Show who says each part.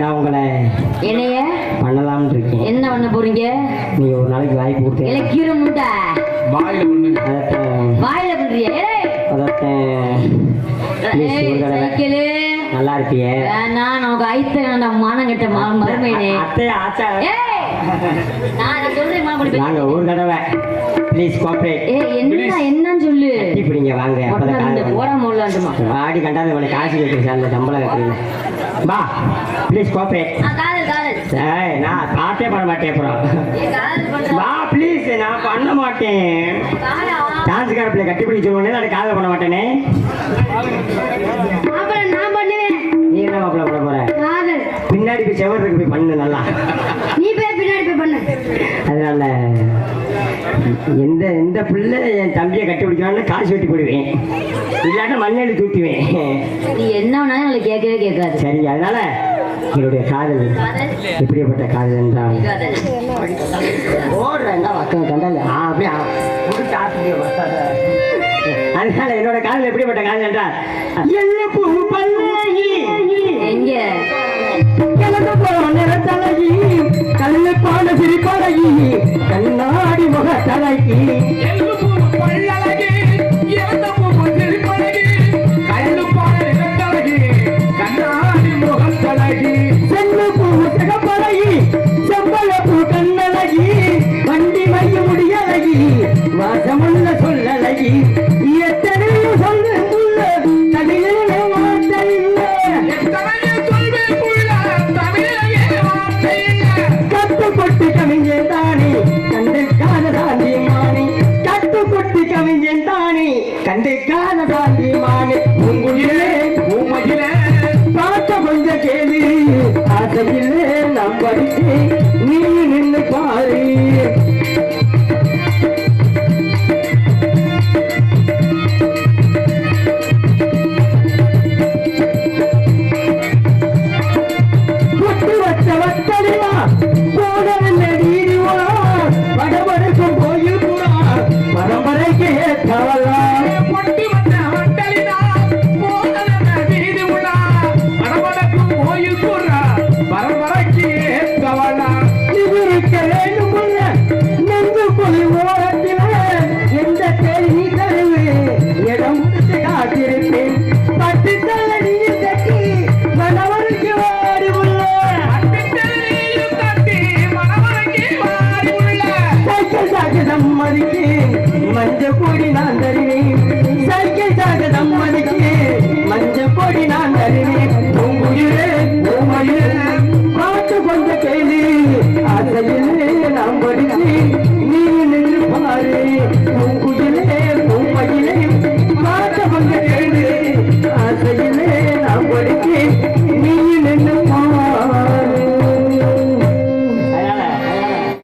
Speaker 1: நான் உங்களை
Speaker 2: என்னைய?
Speaker 1: பண்ணலாம்னு இருக்கேன்
Speaker 2: என்ன பண்ண போறீங்க?
Speaker 1: நீ ஒரு நாளைக்கு வாய்ப்பு கொடுத்தேன்
Speaker 2: இலக்கிற முண்டை
Speaker 3: வாயில ஒண்ணு.
Speaker 1: அதத்தான்
Speaker 2: வாயில பண்றிய. சைக்கிளு.
Speaker 1: நல்லா இருப்பிய
Speaker 2: வேணா நமக்கு ஐத்த மானம் கட்ட மருமையினே
Speaker 1: அத்தை ஆச்சா. வாங்க ஒரு தடவை. ப்ளீஸ் கோஆப்ரேட்
Speaker 2: ஏ என்ன என்னன்னு சொல்லு.
Speaker 1: இப்படிங்க வாங்க. அப்பதான் காது
Speaker 2: போட முடியலாண்டுமா
Speaker 1: ஆடி கண்டாத இவனை காசு கேட்குறீங்க அந்த சம்பளம் கட்டுறீங்க. வா ப்ளீஸ் கோஆப்ரேட் ஏய் நான் பாட்டே பண்ண மாட்டேன் அப்புறம் வா ப்ளீஸ் நான் பண்ண மாட்டேன். டான்ஸ் காரப்பில் கட்டி பிடிச்ச நான் காதல் பண்ண மாட்டேனே.
Speaker 2: நான் பண்ணுவேன்.
Speaker 1: நீ என்ன மாப்பிள்ள பண்ண போற?
Speaker 2: காதல்.
Speaker 1: பின்னாடி போய் செவருக்கு போய் பண்ணு நல்லா
Speaker 2: நீ போய் பின்னாடி போய் பண்ணு
Speaker 1: அதனால எந்த எந்த பிள்ளை என் தம்பியை கட்டி பிடிக்கலாம்னு காசு வெட்டி போடுவேன். இல்லாட்ட மண்ணெளி தூக்குவேன்
Speaker 2: நீ என்ன வேணாலும் கேட்கவே கேட்காது.
Speaker 1: சரி அதனால என்னுடைய காதல் எப்படிப்பட்ட காதல் என்றால்
Speaker 2: காதல்.
Speaker 1: ஓடுறேன் பக்கம் கண்டால. அப்படியே. அதனால என்னோட காதல் எப்படிப்பட்ட காதல் என்றால்
Speaker 2: எங்க?
Speaker 1: சிரிப்பழகி கண்ண தானே கண்டு காணதாண்டி மானே உங்குயிலே
Speaker 3: உமையிலே
Speaker 1: பார்த்த கொஞ்ச கேளு ஆசையிலே